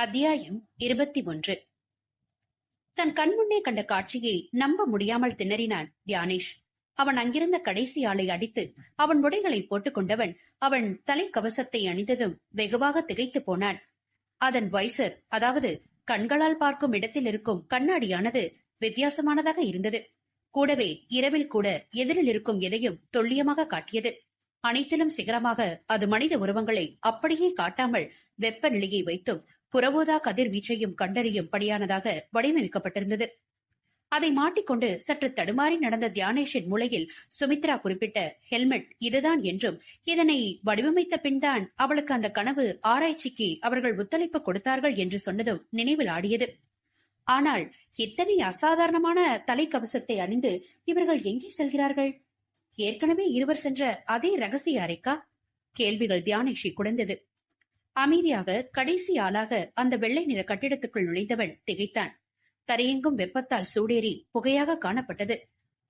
அத்தியாயம் இருபத்தி ஒன்று. தன் கண்முன்னே கண்ட காட்சியை நம்ப முடியாமல் திணறினான் தியானேஷ். அவன் அங்கிருந்த கடைசி ஆளை அடித்து அவன் உடைகளை போட்டுக் கொண்டவன் அவன் தலைக்கவசத்தை அணிந்ததும் வெகுவாக திகைத்து போனான். அதன் வைசர் அதாவது கண்களால் பார்க்கும் இடத்தில் இருக்கும் கண்ணாடியானது வித்தியாசமானதாக இருந்தது. கூடவே இரவில் கூட எதிரில் இருக்கும் எதையும் தொல்லியமாக காட்டியது. அனைத்திலும் சிகரமாக அது மனித உருவங்களை அப்படியே காட்டாமல் வெப்பநிலையை வைத்தும் புறவோதா கதிர்வீச்சையும் கண்டறியும் படியானதாக வடிவமைக்கப்பட்டிருந்தது. அதை மாட்டிக்கொண்டு சற்று தடுமாறி நடந்த தியானேஷின் மூளையில் சுமித்ரா குறிப்பிட்ட ஹெல்மெட் இதுதான் என்றும் இதனை வடிவமைத்த பின்தான் அவளுக்கு அந்த கனவு ஆராய்ச்சிக்கு அவர்கள் ஒத்துழைப்பு கொடுத்தார்கள் என்று சொன்னதும் நினைவில் ஆடியது. ஆனால் இத்தனை அசாதாரணமான தலைக்கவசத்தை அணிந்து இவர்கள் எங்கே செல்கிறார்கள்? ஏற்கனவே இருவர் சென்ற அதே ரகசிய அறைக்கா? கேள்விகள் தியானேஷி குடைந்தது. அமைதியாக கடைசி ஆளாக அந்த வெள்ளை நிற கட்டிடத்துக்குள் நுழைந்தவன் திகைத்தான். தரையெங்கும் வெப்பத்தால் சூடேறி புகையாக காணப்பட்டது.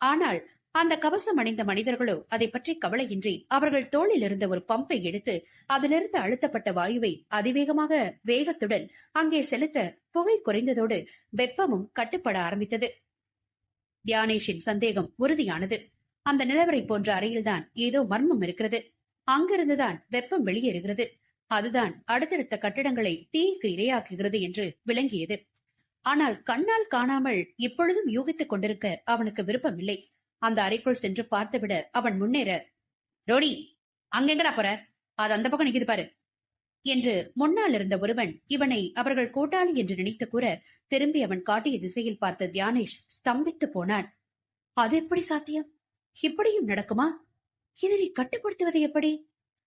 ஆனால் அந்த கவசம் அணிந்த மனிதர்களோ அதை பற்றி கவலையின்றி அவர்கள் தோளில் இருந்த ஒரு பம்பை எடுத்து அதிலிருந்து அழுத்தப்பட்ட வாயுவை அதிவேகமாக வேகத்துடன் அங்கே செலுத்த புகை குறைந்ததோடு வெப்பமும் கட்டுப்பட ஆரம்பித்தது. தியானேஷின் சந்தேகம் உறுதியானது. அந்த நிலவரை போன்ற அறையில்தான் ஏதோ மர்மம் இருக்கிறது. அங்கிருந்துதான் வெப்பம் வெளியேறுகிறது. அதுதான் அடுத்தடுத்த கட்டிடங்களை தீக்கு இரையாக்குகிறது என்று விளங்கியது. ஆனால் கண்ணால் காணாமல் இப்பொழுதும் யூகித்துக் கொண்டிருக்க அவனுக்கு விருப்பமில்லை. அந்த அறைக்குள் சென்று பார்த்துவிட அவன் முன்னேற ரோடி அங்கெங்கடா போற? அது அந்த பக்கம் நிக்குது பாரு என்று முன்னால் இருந்த ஒருவன் இவனை அவர்கள் கூட்டாளி என்று நினைத்து கூற திரும்பி அவன் காட்டிய திசையில் பார்த்த தியானேஷ் ஸ்தம்பித்து போனான். அது எப்படி சாத்தியம்? இப்படியும் நடக்குமா? இதனை கட்டுப்படுத்துவது எப்படி?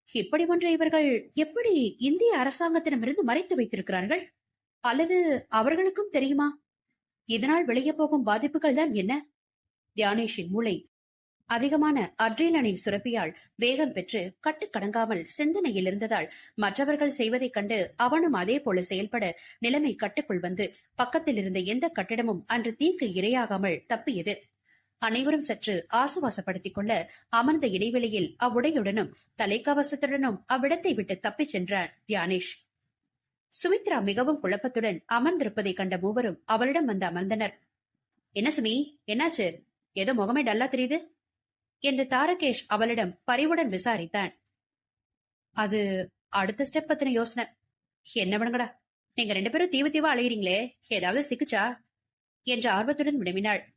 இப்படி ஒன்று இவர்கள் எப்படி இந்திய அரசாங்கத்திடமிருந்து மறைத்து வைத்திருக்கிறார்கள்? அல்லது அவர்களுக்கும் தெரியுமா? இதனால் வெளியே போகும் பாதிப்புகள் தான் என்ன? தியானேஷின் மூளை அதிகமான அட்ரிலனின் சுரப்பியால் வேகம் பெற்று கட்டுக்கடங்காமல் சிந்தனையில் இருந்ததால் மற்றவர்கள் செய்வதைக் கண்டு அவனும் அதே போல செயல்பட நிலைமை கட்டுக்குள் வந்து பக்கத்தில் இருந்த எந்த கட்டிடமும் அன்று தீக்கு இரையாகாமல் தப்பியது. அனைவரும் சற்று ஆசுவாசப்படுத்திக் கொள்ள அமர்ந்த இடைவெளியில் அவ்வுடையுடனும் தலைக்கவசத்துடனும் அவ்விடத்தை விட்டு தப்பிச் சென்றான் தியானேஷ். சுமித்ரா மிகவும் குழப்பத்துடன் அமர்ந்திருப்பதை கண்ட மூவரும் அவளிடம் வந்து அமர்ந்தனர். என்ன சுமி என்னாச்சு? ஏதோ முகமே டல்லா தெரியுது? என்று தாரகேஷ் அவளிடம் பரிவுடன் விசாரித்தான். அது அடுத்த ஸ்டெப் பத்தின யோசனை. என்ன பண்ணுங்கடா நீங்க ரெண்டு பேரும் தீவு தீவா அலையிறீங்களே ஏதாவது சிக்குச்சா? என்று ஆர்வத்துடன் வினவினாள்.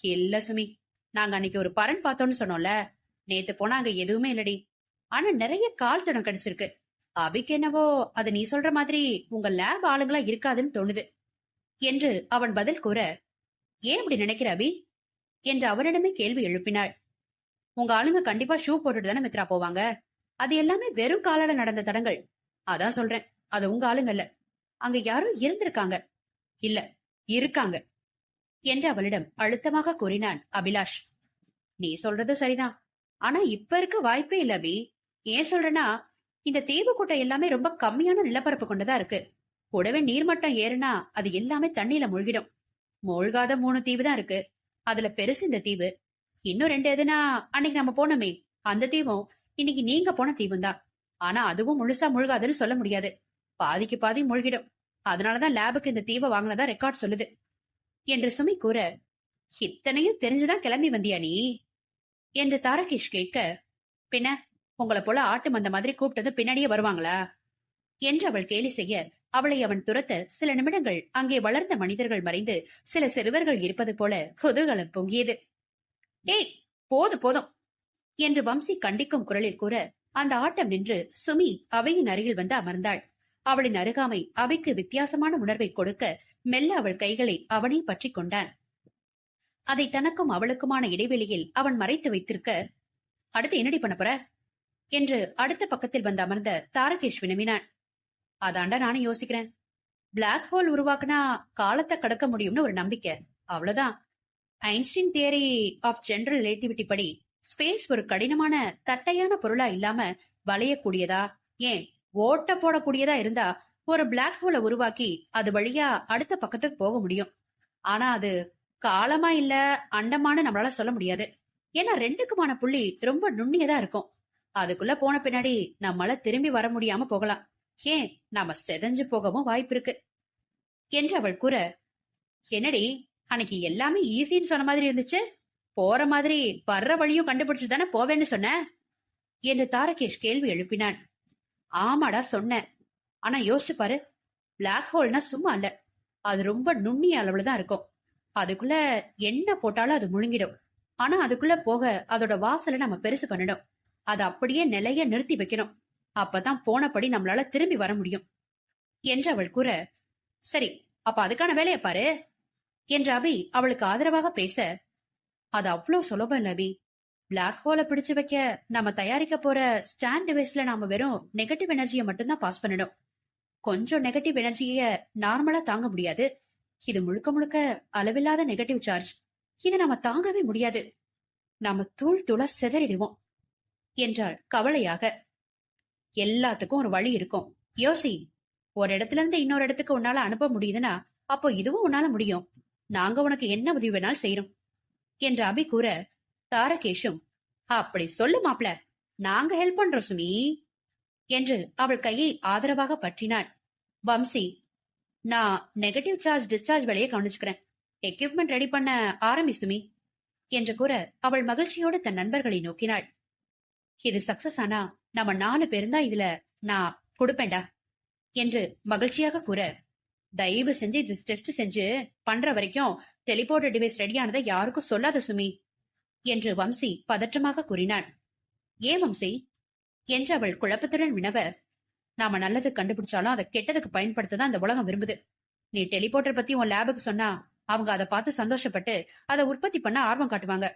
இல்ல சுமி. நாங்க அன்னைக்கு ஒரு பரன் பார்த்தோம்னு சொன்னோம்ல. நேத்து போனா அங்க எதுவுமே இல்லடி. ஆனா நிறைய கால் தடம் கிடைச்சிருக்கு. அபிக்கு என்னவோ அது நீ சொல்ற மாதிரி உங்க லேப் ஆளுங்களா இருக்காதுன்னு தோணுது. என்று அவன் பதில் கூற ஏன் இப்படி நினைக்கிற அபி? என்று அவனிடமே கேள்வி எழுப்பினாள். உங்க ஆளுங்க கண்டிப்பா ஷூ போட்டுட்டு தானே மித்ரா போவாங்க. அது எல்லாமே வெறும் காலால நடந்த தடங்கள். அதான் சொல்றேன். அது உங்க ஆளுங்க இல்ல. அங்க யாரும் இருந்திருக்காங்க. இல்ல இருக்காங்க. என்று அவளிடம் அழுத்தமாக கூறினான் அபிலாஷ். நீ சொல்றது சரிதான். ஆனா இப்ப இருக்க வாய்ப்பே இல்ல அபி. ஏன் சொல்றேன்னா இந்த தீவு கூட்டம் எல்லாமே ரொம்ப கம்மியான நிலப்பரப்பு கொண்டதா இருக்கு. கூடவே நீர்மட்டம் ஏறுனா அது எல்லாமே தண்ணியில மூழ்கிடும். மூழ்காத மூணு தீவு தான் இருக்கு. அதுல பெருசு இந்த தீவு. இன்னும் ரெண்டு எதுனா அன்னைக்கு நம்ம போனோமே அந்த தீவும் இன்னைக்கு நீங்க போன தீவும் தான். ஆனா அதுவும் முழுசா மூழ்காதுன்னு சொல்ல முடியாது. பாதிக்கு பாதி மூழ்கிடும். அதனாலதான் லேபுக்கு இந்த தீவை வாங்கினதா ரெக்கார்ட் சொல்லுது. என்று சுமி கூற இத்தனையும் தெரிஞ்சுதான் கிளம்பி வந்தியா நீ? என்று தாரகேஷ் கேட்க பின்ன உங்களை போல ஆட்டு மந்த மாதிரி கூப்பிட்டது பின்னாடியே வருவாங்களா? என்று அவள் கேலி செய்ய அவளை அவன் துரத்த சில நிமிடங்கள் அங்கே வளர்ந்த மனிதர்கள் மறைந்து சில சிறுவர்கள் இருப்பது போல குதூகலம் பொங்கியது. ஏய் போது போதும் என்று வம்சி கண்டிக்கும் குரலில் கூற அந்த ஆட்டம் நின்று சுமி அவையின் அருகில் வந்து அமர்ந்தாள். அவளின் அருகாமை அவைக்கு வித்தியாசமான உணர்வை கொடுக்க மெல்ல அவள் கைகளை அவனே பற்றிக் கொண்டான். அதை தனக்கும் அவளுக்குமான இடைவெளியில் அவன் மறைத்து வைத்திருக்க அடுத்து என்னடி பண்ண போற? என்று அடுத்த பக்கத்தில் வந்து அமர்ந்த தாரகேஷ் வினவினான். அதாண்டா நானும் யோசிக்கிறேன். பிளாக் ஹோல் உருவாக்குனா காலத்தை கடக்க முடியும்னு ஒரு நம்பிக்கை. அவ்வளவுதான். Einstein theory of general relativity படி ஸ்பேஸ் ஒரு கடினமான தட்டையான பொருளா இல்லாம வளையக்கூடியதா? ஏன்? ஓட்ட போடக்கூடியதா இருந்தா ஒரு பிளாக் ஹோலை உருவாக்கி அது வழியா அடுத்த பக்கத்துக்கு போக முடியும். ஆனா அது காலமா இல்ல அண்டமான நம்மளால சொல்ல முடியாது. ஏன்னா ரெண்டுக்குமான புள்ளி ரொம்ப நுண்ணியதா இருக்கும். அதுக்குள்ள போன பின்னாடி நம்மளால திரும்பி வர முடியாம போகலாம். ஏன்? நாம செதஞ்சு போகவும் வாய்ப்பு இருக்கு. என்று அவள் கூற என்னடி அன்னைக்கு எல்லாமே ஈஸின்னு சொன்ன மாதிரி இருந்துச்சு. போற மாதிரி வர்ற வழியும் கண்டுபிடிச்சு தானே போவேன்னு சொன்ன? என்று தாரகேஷ் கேள்வி எழுப்பினான். ஆமாடா சொன்னேன். ஆனா யோசிச்சு பாரு. பிளாக் ஹோல்னா சும்மா இல்ல. அது ரொம்ப நுண்ணிய அளவுல தான் இருக்கும். அதுக்குள்ள என்ன போட்டாலும் அது முழுங்கிடும். ஆனா அதுக்குள்ள போக அதோட வாசலை நம்ம பெருசு பண்ணணும். அதை அப்படியே நிலைய நிறுத்தி வைக்கணும். அப்பதான் போனபடி நம்மளால திரும்பி வர முடியும். என்று அவள் கூற சரி அப்ப அதுக்கான வேலையை பாரு. என்ற அபி அவளுக்கு ஆதரவாக பேச அது அவ்வளவு சுலபம் இல்ல அபி. பிளாக் ஹோலை பிடிச்சு வைக்க நம்ம தயாரிக்க போற ஸ்டாண்ட் டிவைஸ்ல நாம வெறும் நெகட்டிவ் எனர்ஜியை மட்டும்தான் பாஸ் பண்ணணும். கொஞ்சம் நெகட்டிவ் எனர்ஜிய நார்மலா தாங்க முடியாது. இது முழுக்க முழுக்க அளவில்லாத நெகட்டிவ் சார்ஜ் இதை நாம தாங்கவே முடியாது. நாம தூள் தூளா சிதறிடுவோம் என்றாள் கவலையாக. எல்லாத்துக்கும் ஒரு வழி இருக்கும். யோசி ஒரு இடத்துல இருந்து இன்னொரு இடத்துக்கு உன்னால அனுப்ப முடியுதுன்னா அப்போ இதுவும் உன்னால முடியும். நாங்க உனக்கு என்ன உதவி வேணாலும் செய்யறோம் என்று அபி கூற தாரகேஷும் அப்படி சொல்லு மாப்ள நாங்க ஹெல்ப் பண்றோம் சுமி. என்று அவள் கையை ஆதரவாக பற்றினாள். வம்சி நான் நெகட்டிவ் சார்ஜ் டிஸ்சார்ஜ் வேலையை கவனிச்சுக்கிறேன். எக்யூப்மெண்ட் ரெடி பண்ண ஆரம்பி சுமி என்று கூற அவள் மகிழ்ச்சியோடு தன் நண்பர்களை நோக்கினாள். இது சக்சஸ் ஆனா நம்ம நாலு பேருந்தான் இதுல நான் கொடுப்பேன்டா என்று மகிழ்ச்சியாக கூற. தயவு செஞ்சு இது டெஸ்ட் செஞ்சு பண்ற வரைக்கும் டெலிபோர்ட் டிவைஸ் ரெடியானதை யாருக்கும் சொல்லாத சுமி என்று வம்சி பதற்றமாக கூறினான் ஏன் வம்சி? என்று அவள் குழப்பத்துடன் வினவ நாம நல்லது கண்டுபிடிச்சாலும் அதை கெட்டதுக்கு பயன்படுத்த தான் இந்த உலகம் விரும்புது. நீ டெலிபோர்ட்டர் பத்தி உன் லேபுக்கு சொன்னா அவங்க அதை பார்த்து சந்தோஷப்பட்டு அதை உற்பத்தி பண்ண ஆர்வம் காட்டுவாங்க.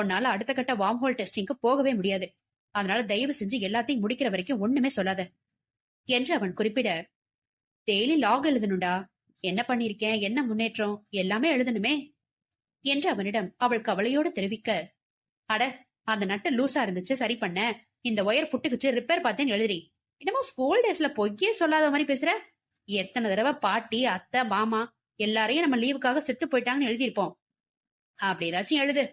உன்னால அடுத்த கட்ட வார்ம் ஹோல் டெஸ்டிங்க்கு போகவே முடியாது. அதனால தயவு செஞ்சு எல்லாத்தையும் முடிக்கிற வரைக்கும் ஒண்ணுமே சொல்லாத. என்று அவன் குறிப்பிட டெய்லி லாக் எழுதணும்டா. என்ன பண்ணிருக்கேன்? என்ன முன்னேற்றம்? எல்லாமே எழுதணுமே? என்று அவனிடம் அவள் கவலையோடு தெரிவிக்க அட அந்த நட்டு லூசா இருந்துச்சு. சரி பண்ண. இந்த ஒயர் புட்டுக்குச்சு ரிப்பேர் பார்த்தேன்னு எழுதுறி. என்னமோ ஸ்கூல் டேஸ்ல பொய்யே சொல்லாத மாதிரி பேசுற? எத்தனை தடவை பாட்டி அத்தை மாமா எல்லாரையும் நம்ம லீவுக்காக செத்து போயிட்டாங்கன்னு எழுதியிருப்போம். அப்படி ஏதாச்சும் எழுது.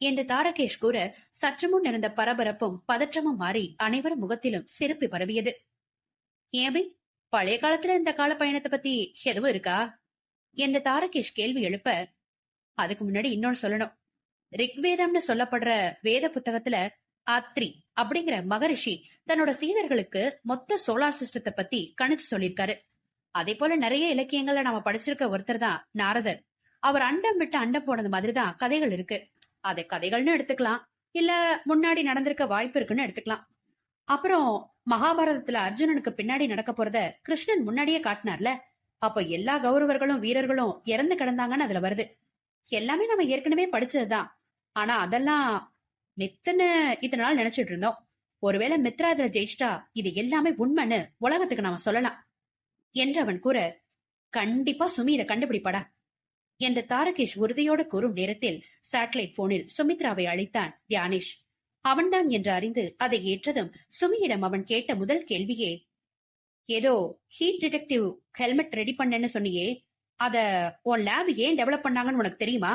என்று தாரகேஷ் கூற சற்று முன் இருந்த பரபரப்பும் பதற்றமும் மாறி அனைவரும் முகத்திலும் சிறப்பி பரவியது. ஏபி பழைய காலத்துல இந்த கால பயணத்தை பத்தி எதுவும் இருக்கா? என்று தாரகேஷ் கேள்வி எழுப்ப அதுக்கு முன்னாடி இன்னொன்னு சொல்லணும். ரிக்வேதம்னு சொல்லப்படுற வேத புத்தகத்துல அத்ரி அப்படிங்கிற மகரிஷி தன்னோட சீடர்களுக்கு மொத்த சோலார் சிஸ்டத்தை பத்தி கணிச்சு சொல்லியிருக்காரு. அதே போல நிறைய இலக்கியங்கள்ல நாம படிச்சிருக்க ஒருத்தர் தான் நாரதர். அவர் அண்டம் விட்டு அண்டம் போனது மாதிரி தான் கதைகள் இருக்கு. அதை கதைகள்னு எடுத்துக்கலாம். இல்ல முன்னாடி நடந்திருக்க வாய்ப்பு இருக்குன்னு எடுத்துக்கலாம். அப்புறம் மகாபாரதத்துல அர்ஜுனனுக்கு பின்னாடி நடக்க போறத கிருஷ்ணன் முன்னாடியே காட்டினார்ல. அப்ப எல்லா கௌரவர்களும் வீரர்களும் இறந்து கிடந்தாங்கன்னு அதுல வருது. எல்லாமே நம்ம ஏற்கனவே படிச்சதுதான். ஆனா அதெல்லாம் மெத்தனை இத்தனை நாள் நினைச்சிட்டு இருந்தோம். ஒருவேளை மித்ரா இதுல ஜெயிச்சிட்டா இது எல்லாமே உண்மைன்னு உலகத்துக்கு நாம சொல்லலாம் என்று அவன் கூற கண்டிப்பா சுமி இதை கண்டுபிடிப்பாடா என்று தாரகேஷ் உறுதியோடு கூறும் நேரத்தில் சேட்டலைட் போனில் சுமித்ராவை அழைத்தான் தியானேஷ். அவன்தான் என்று அறிந்து அதை ஏற்றதும் சுமியிடம் அவன் கேட்ட முதல் கேள்வியே ஏதோ ஹீட் டிடெக்டிவ் ஹெல்மெட் ரெடி பண்ணேன்னு சொன்னியே அத உன் லேப் ஏன் டெவலப் பண்ணாங்கன்னு உனக்கு தெரியுமா?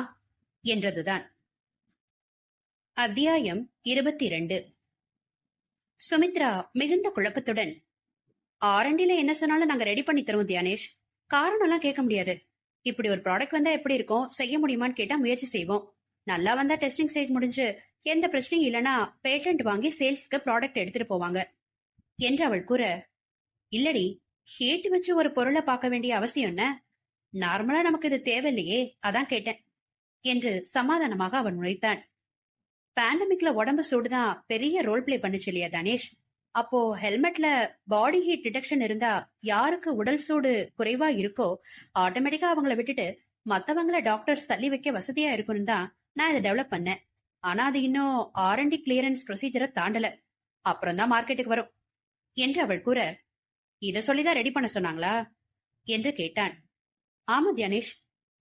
என்றதுதான். அத்தியாயம் இருபத்தி இரண்டு சுமித்ரா மிகுந்த குழப்பத்துடன் ஆரண்டில என்ன சொன்னாலும் நாங்க ரெடி பண்ணி தருவோம் தியானேஷ். காரணம் எல்லாம் கேட்க முடியாது. இப்படி ஒரு ப்ராடக்ட் வந்தா எப்படி இருக்கும்? செய்ய முடியுமான்னு கேட்டா முயற்சி செய்வோம். நல்லா வந்தா டெஸ்டிங் ஸ்டேஜ் முடிஞ்சு எந்த பிரச்சனையும் இல்லனா பேட்டன்ட் வாங்கி சேல்ஸ்க்கு ப்ராடக்ட் எடுத்துட்டு போவாங்க என்று அவள் கூற இல்லடி ஹீட் வச்சு ஒரு பொருளை பார்க்க வேண்டிய அவசியம் என்ன? நார்மலா நமக்கு இது தேவையில்லையே அதான் கேட்டேன் என்று சமாதானமாக அவன் நுழைத்தான் பேண்டமிக்ல உடம்பு சூடுதான் பெரிய ரோல் பிளே பண்ணுச்சு இல்லையா தனேஷ்? அப்போ ஹெல்மெட்ல பாடி ஹீட் டிடெக்ஷன் இருந்தா யாருக்கு உடல் சூடு குறைவா இருக்கோ ஆட்டோமேட்டிக்கா அவங்கள விட்டுட்டு மத்தவங்கள டாக்டர்ஸ் தள்ளி வைக்க வசதியா இருக்கும்னு தான் நான் இதை டெவலப் பண்ணேன். ஆனா அது இன்னும் ஆரண்டி கிளியரன்ஸ் ப்ரொசீஜரை தாண்டல. அப்புறம் தான் மார்க்கெட்டுக்கு வரும். என்று அவள் கூற இதை சொல்லிதான் ரெடி பண்ண சொன்னாங்களா? என்று கேட்டான். ஆமா தியானேஷ்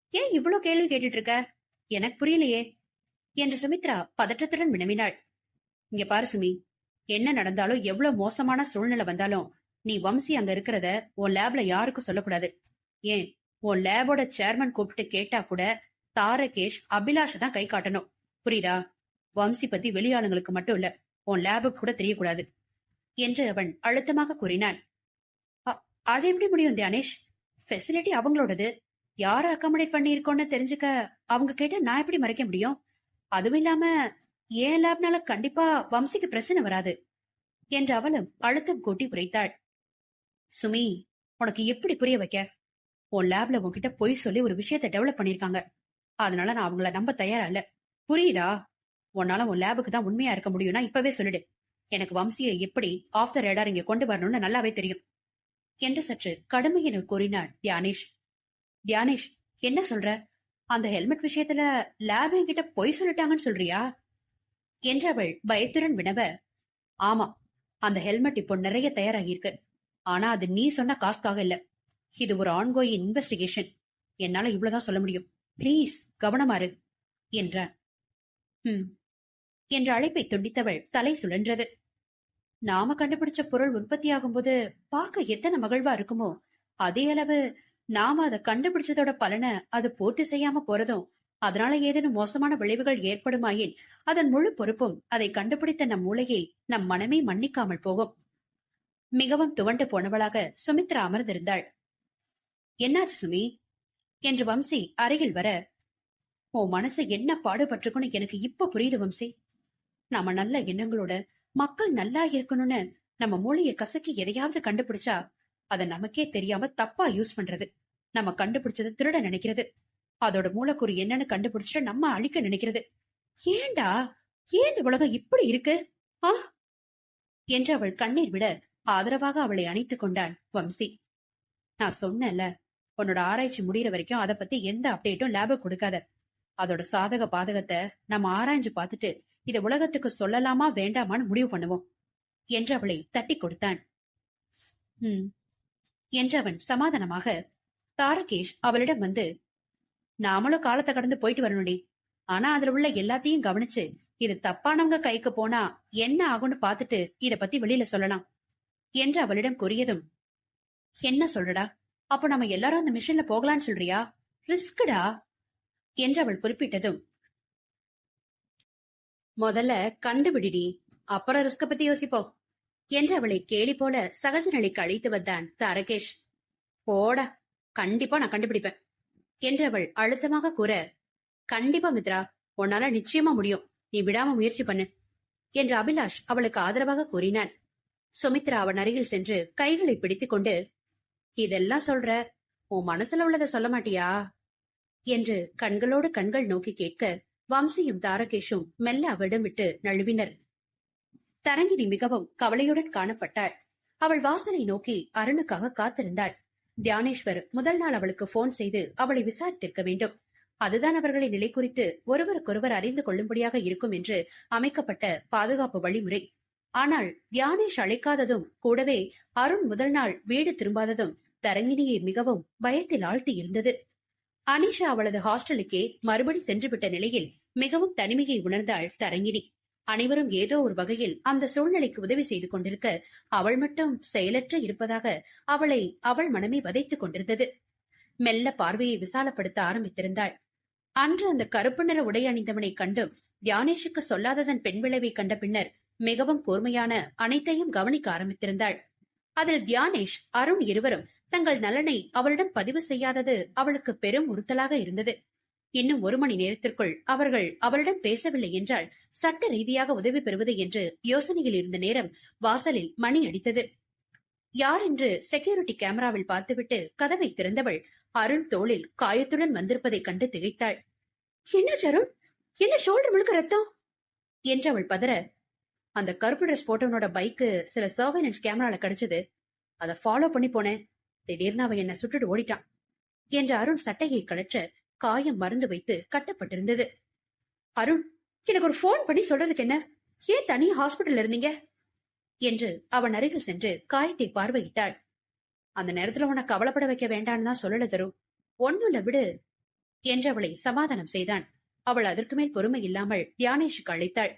ஏன் இவ்வளவு கேள்வி கேட்டுட்டு இருக்க? எனக்கு புரியலையே. என்று சுமித்ரா பதற்றத்துடன் வினவினாள். இங்க பாரு சுமி என்ன நடந்தாலும் எவ்வளவு மோசமான சூழ்நிலை வந்தாலும் நீ வம்சி அங்க இருக்கிறத உன் லேப்ல யாருக்கும் சொல்லக்கூடாது. ஏன்? உன் லேபோட சேர்மன் கூப்பிட்டு கேட்டா கூட தாரகேஷ் அபிலாஷ தான் கை காட்டணும். புரியுதா? வம்சி பத்தி வெளியாளுங்களுக்கு மட்டும் இல்ல உன் லேபு கூட தெரியக்கூடாது. என்று அவன் அழுத்தமாக கூறினான். அது எப்படி முடியும் தியானேஷ்? ஃபெசிலிட்டி அவங்களோடது. யார அகாமடேட் பண்ணியிருக்கோன்னு தெரிஞ்சுக்க அவங்க கேட்ட நான் எப்படி மறைக்க முடியும்? அதுவும் இல்லாம ஏன் லேப்னால கண்டிப்பா வம்சிக்கு பிரச்சனை வராது? என்று அவளும் அழுத்தம் கூட்டி உரைத்தாள் சுமி உனக்கு எப்படி புரிய வைக்க? உன் லேப்ல உன்கிட்ட பொய் சொல்லி ஒரு விஷயத்த டெவலப் பண்ணிருக்காங்க. அதனால நான் அவங்கள நம்ப தயாரா இல்ல. புரியுதா? உன்னால உன் லேபுக்கு தான் உண்மையா இருக்க முடியும்னா இப்பவே சொல்லிடு. எனக்கு வம்சியை எப்படி ஆஃப் த ரேடார் இங்க கொண்டு வரணும்னு நல்லாவே தெரியும். என்று சற்று கடுமையினர் கூறினாள் தியானேஷ். தியானேஷ் என்ன சொல்ற? அந்த ஹெல்மெட் விஷயத்துல லேப் என்கிட்ட பொய் சொல்லிட்டாங்கன்னு சொல்றியா? என்றவள் பயத்துடன் வினவ ஆமா அந்த ஹெல்மெட் இப்போ நிறைய தயாராகியிருக்கு. ஆனா அது நீ சொன்ன காசுக்காக இல்ல. இது ஒரு ஆன்கோயிங் இன்வெஸ்டிகேஷன் என்னால இவ்வளவுதான் சொல்ல முடியும். ப்ளீஸ் கவனமாறு என்றான். ம் என்ற அழைப்பை துண்டித்தவள் தலை சுழன்றது. நாம கண்டுபிடிச்ச பொருள் உற்பத்தியாகும் போது பார்க்க எத்தனை மகிழ்வா இருக்குமோ அதே அளவு நாம அதை கண்டுபிடிச்சதோட பலனை அது பூர்த்தி செய்யாம போறதும் அதனால ஏதேனும் மோசமான விளைவுகள் ஏற்படுமாயின் அதன் முழு பொறுப்பும் அதை கண்டுபிடித்த நம் மூளையை நம் மனமே மன்னிக்காமல் போகும். மிகவும் துவண்டு போனவளாக சுமித்ரா அமர்ந்திருந்தாள். என்னாச்சு சுமி? என்று வம்சி அருகில் வர உன் மனசு என்ன பாடுபட்டிருக்குன்னு எனக்கு இப்ப புரியுது வம்சி. நாம நல்ல எண்ணங்களோட மக்கள் நல்லா இருக்கணும்னு நம்ம மூளையை கசக்கி எதையாவது கண்டுபிடிச்சா அத நமக்கே தெரியாம தப்பா யூஸ் பண்றது. நம்ம கண்டுபிடிச்சது திருட நினைக்கிறது. அதோட மூலக்கூறு என்னன்னு கண்டுபிடிச்சிட்டு நம்ம அழிக்க நினைக்கிறது. ஏண்டா ஏன் இந்த உலகம் இப்படி இருக்கு? ஆ? என்று அவள் கண்ணீர் விட ஆதரவாக அவளை அணைத்துக் கொண்டாள் வம்சி. நான் சொன்னேன்ல உன்னோட ஆராய்ச்சி முடிகிற வரைக்கும் அதை பத்தி எந்த அப்டேட்டும் லேப கொடுக்காத. அதோட சாதக பாதகத்தை நம்ம ஆராய்ஞ்சு பார்த்துட்டு இதை உலகத்துக்கு சொல்லலாமா வேண்டாமான்னு முடிவு பண்ணுவோம் என்று அவளை தட்டி கொடுத்தான் ம். என்று அவன் சமாதானமாக தாரகேஷ் அவளிடம் வந்து நாமளும் காலத்தை கடந்து போயிட்டு வரணும்டி. ஆனா அதுல உள்ள எல்லாத்தையும் கவனிச்சு இது தப்பானவங்க கைக்கு போனா என்ன ஆகும்னு பாத்துட்டு இத பத்தி வெளியில சொல்லலாம் என்று அவளிடம் கூறியதும் என்ன சொல்றடா? அப்போ நம்ம எல்லாரும் அந்த மிஷின்ல போகலான்னு சொல்றியா? ரிஸ்க்டா என்று அவள் குறிப்பிட்டதும் முதல்ல கண்டுபிடிடி. அப்புறம் ரிஸ்க பத்தி யோசிப்போம். என்று அவளை கேலி போல சகஜ நிலைக்கு அழைத்து வந்தான் தாரகேஷ். போடா கண்டிப்பா நான் கண்டுபிடிப்பேன் என்று அவள் அழுத்தமாக கூற கண்டிப்பா மித்ரா உன்னால நிச்சயமா முடியும். நீ விடாம முயற்சி பண்ணு என்று அபிலாஷ் அவளுக்கு ஆதரவாக கூறினான். சுமித்ரா அவன் அருகில் சென்று கைகளை பிடித்துக் கொண்டு இதெல்லாம் சொல்ற உன் மனசுல உள்ளத சொல்ல மாட்டியா? என்று கண்களோடு கண்கள் நோக்கி கேட்க வம்சியும் தாரகேஷும் மெல்ல அவளிடம் விட்டு நழுவினர். தரங்கினி மிகவும் கவலையுடன் காணப்பட்டாள். அவள் வாசலை நோக்கி அருணுக்காக காத்திருந்தாள். தியானேஸ்வர் முதல் நாள் அவளுக்கு போன் செய்து அவளை விசாரித்திருக்க வேண்டும். அதுதான் அவர்களை நிலை குறித்து ஒருவருக்கொருவர் அறிந்து கொள்ளும்படியாக இருக்கும் என்று அமைக்கப்பட்ட பாதுகாப்பு வழிமுறை. ஆனால் தியானேஷ் அழைக்காததும் கூடவே அருண் முதல் நாள் வீடு திரும்பாததும் தரங்கினியை மிகவும் பயத்தில் ஆழ்த்தி இருந்தது. அனிஷா அவளது ஹாஸ்டலுக்கே மறுபடி சென்றுவிட்ட நிலையில் மிகவும் தனிமையை உணர்ந்தாள் தரங்கினி. அனைவரும் ஏதோ ஒரு வகையில் அந்த சூழ்நிலைக்கு உதவி செய்து கொண்டிருக்க அவள் மட்டும் செயலற்று இருப்பதாக அவளை அவள் மனமே வதைத்துக் கொண்டிருந்தது. மெல்ல பார்வையை விசாலப்படுத்த ஆரம்பித்திருந்தாள். அன்று அந்த கருப்பு நிற உடை அணிந்தவனை கண்டும் தியானேஷுக்கு சொல்லாததன் பெண் விளைவை கண்ட பின்னர் மிகவும் கூர்மையான அனைத்தையும் கவனிக்க ஆரம்பித்திருந்தாள். அதில் தியானேஷ் அருண் இருவரும் தங்கள் நலனை அவளிடம் பதிவு செய்யாதது அவளுக்கு பெரும் உறுத்தலாக இருந்தது. இன்னும் ஒரு மணி நேரத்திற்குள் அவர்கள் அவளிடம் பேசவில்லை என்றால் சட்ட ரீதியாக உதவி பெறுவது என்று யோசனையில் இருந்த நேரம் வாசலில் மணி அடித்தது. யார் என்று செக்யூரிட்டி கேமராவில் பார்த்துவிட்டு கதவை திறந்தவள் அருண் தோளில் காயத்துடன் வந்திருப்பதைக் கண்டு திகைத்தாள். என்ன சருண்? என்ன ஷோல்டர் முழுக்க ரத்தம்? என்று அவள் பதற. அந்த கருப்பு ட்ரெஸ் போட்டவனோட பைக்கு சில சர்வைலன்ஸ் கேமரால கிடைச்சது. அதை ஃபாலோ பண்ணி போனேன். திடீர்னு அவன் என்ன சுட்டுட்டு ஓடிட்டான். என்று அருண் சட்டையை கழற்ற காயம் மருந்து வைத்து கட்டப்பட்டிருந்தது. அருண் எனக்கு ஒரு ஃபோன் பண்ணி சொல்றதுக்கு என்ன? ஏன் தனி ஹாஸ்பிட்டல் இருந்தீங்க? என்று அவன் அருகில் சென்று காயத்தை பார்வையிட்டாள். அந்த நேரத்துல உனக்கு கவலைப்பட வைக்க வேண்டான்னு தான் சொல்லல தரும் ஒன்னுல விடு என்று அவளை சமாதானம் செய்தான். அவள் அதற்கு மேல் பொறுமை இல்லாமல் தியானேஷுக்கு அழைத்தாள்.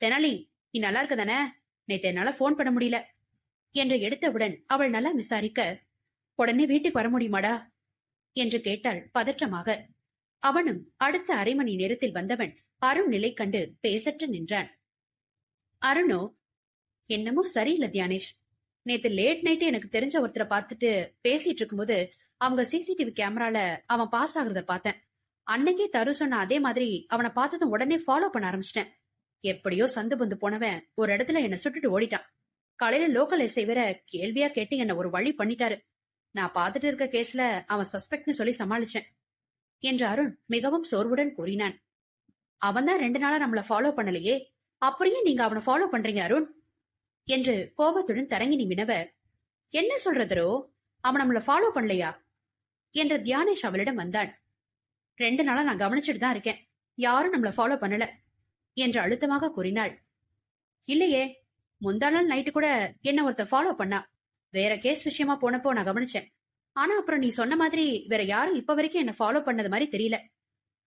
தெனாலி நீ நல்லா இருக்க தானே? நேத்து என்னால போன் பண்ண முடியல. என்று எடுத்தவுடன் அவள் நல்லா விசாரிக்க உடனே வீட்டுக்கு வர முடியுமாடா? என்று கேட்டாள் பதற்றமாக. அவனும் அடுத்த அரை மணி நேரத்தில் வந்தவன் அருண் நிலை கண்டு பேசற்று நின்றான். அருணோ என்னமோ சரியில்லை தியானேஷ். நேத்து லேட் நைட் எனக்கு தெரிஞ்ச ஒருத்தரை பார்த்துட்டு பேசிட்டு இருக்கும்போது அவங்க சிசிடிவி கேமரால அவன் பாஸ் ஆகுறத பார்த்தேன். அன்னைக்கே தரு சொன்ன அதே மாதிரி அவனை பார்த்ததும் உடனே ஃபாலோ பண்ண ஆரம்பிச்சிட்டேன். எப்படியோ சந்து பந்து போனவன் ஒரு இடத்துல என்ன சுட்டுட்டு ஓடிட்டான். காலையில லோக்கல் எஸ்ஐ வேற கேள்வியா கேட்டு என்ன ஒரு வழி பண்ணிட்டாரு. நான் பார்த்துட்டு இருக்க கேஸ்ல அவன் சஸ்பெக்ட்னு சொல்லி சமாளிச்சேன் என்று அருண் மிகவும் சோர்வுடன் கூறினான். அவன் தான் ரெண்டு நாளா நம்மள ஃபாலோ பண்ணலையே அப்படியே நீங்க அவனை ஃபாலோ பண்றீங்க அருண்? என்று கோபத்துடன் தரங்கினி வினவ என்ன சொல்றதரோ அவன் நம்மள ஃபாலோ பண்ணலையா? என்ற தியானேஷ் அவளிடம் வந்தான். ரெண்டு நாளா நான் கவனிச்சுட்டு தான் இருக்கேன் யாரும் நம்மள ஃபாலோ பண்ணல என்று அழுத்தமாக கூறினாள். இல்லையே முந்தா நாள் நைட்டு கூட என்ன ஒருத்த ஃபாலோ பண்ணா? வேற கேஸ் விஷயமா போனப்போ நான் கவனிச்சேன். ஆனா அப்புறம் நீ சொன்ன மாதிரி வேற யாரும் இப்ப வரைக்கும் என்ன ஃபாலோ பண்ணது மாதிரி தெரியல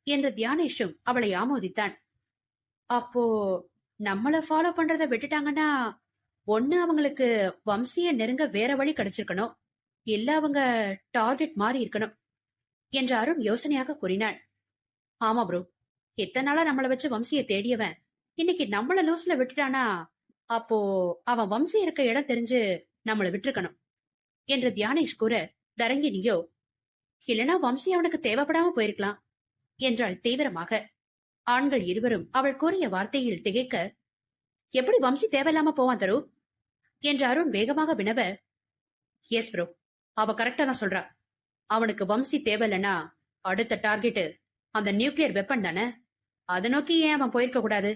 என்று தியானேஷும் அவளை ஆமோதித்தான். அப்போ நம்மள ஃபாலோ பண்றத விட்டுட்டாங்கன்னா ஒண்ணு அவங்களுக்கு வம்சிய நெருங்க வேற வழி கிடைச்சிருக்கணும். இல்ல அவங்க டார்கெட் மாறி இருக்கணும் என்று அருண் யோசனையாக கூறினாள். ஆமா ப்ரோ இத்தனை நாளா நம்மள வச்சு வம்சிய தேடியவன். இன்னைக்கு நம்மள லூஸ்ல விட்டுட்டானா அப்போ அவன் வம்சி இருக்க இடம் தெரிஞ்சு நம்மள விட்டுருக்கணும். என்று தியானேஷ் கூற தரங்கினியோ இல்லனா வம்சி அவனுக்கு தேவைப்படாம போயிருக்கலாம் என்றாள் தீவிரமாக. ஆண்கள் இருவரும் அவள் கூறிய வார்த்தையில் திகைக்க எப்படி வம்சி தேவையில்லாம போவான் தரு? என்று அருண் வேகமாக வினவ எஸ் ப்ரோ அவ கரெக்டா தான் சொல்றா. அவனுக்கு வம்சி தேவையில்லைன்னா அடுத்த டார்கெட்டு அந்த நியூக்ளியர் வெப்பன் தானே. அதை நோக்கி ஏன் அவன் போயிருக்க கூடாது?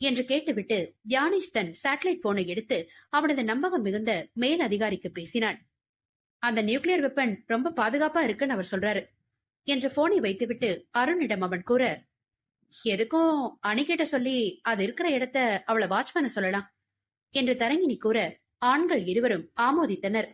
என்று கேட்டுவிட்டு தியானேஷ் தன் சேட்டலைட் போனை எடுத்து அவனது நம்பகம் மிகுந்த மேல் அதிகாரிக்கு பேசினான். அந்த நியூக்ளியர் வெப்பன் ரொம்ப பாதுகாப்பா இருக்குன்னு அவர் சொல்றாரு என்று போனை வைத்துவிட்டு அருணிடம் அவன் கூற எதுக்கும் அணிகிட்ட சொல்லி அது இருக்கிற இடத்த அவளை வாட்ச் பண்ண சொல்லலாம் என்று தரங்கினி கூற ஆண்கள் இருவரும் ஆமோதித்தனர்.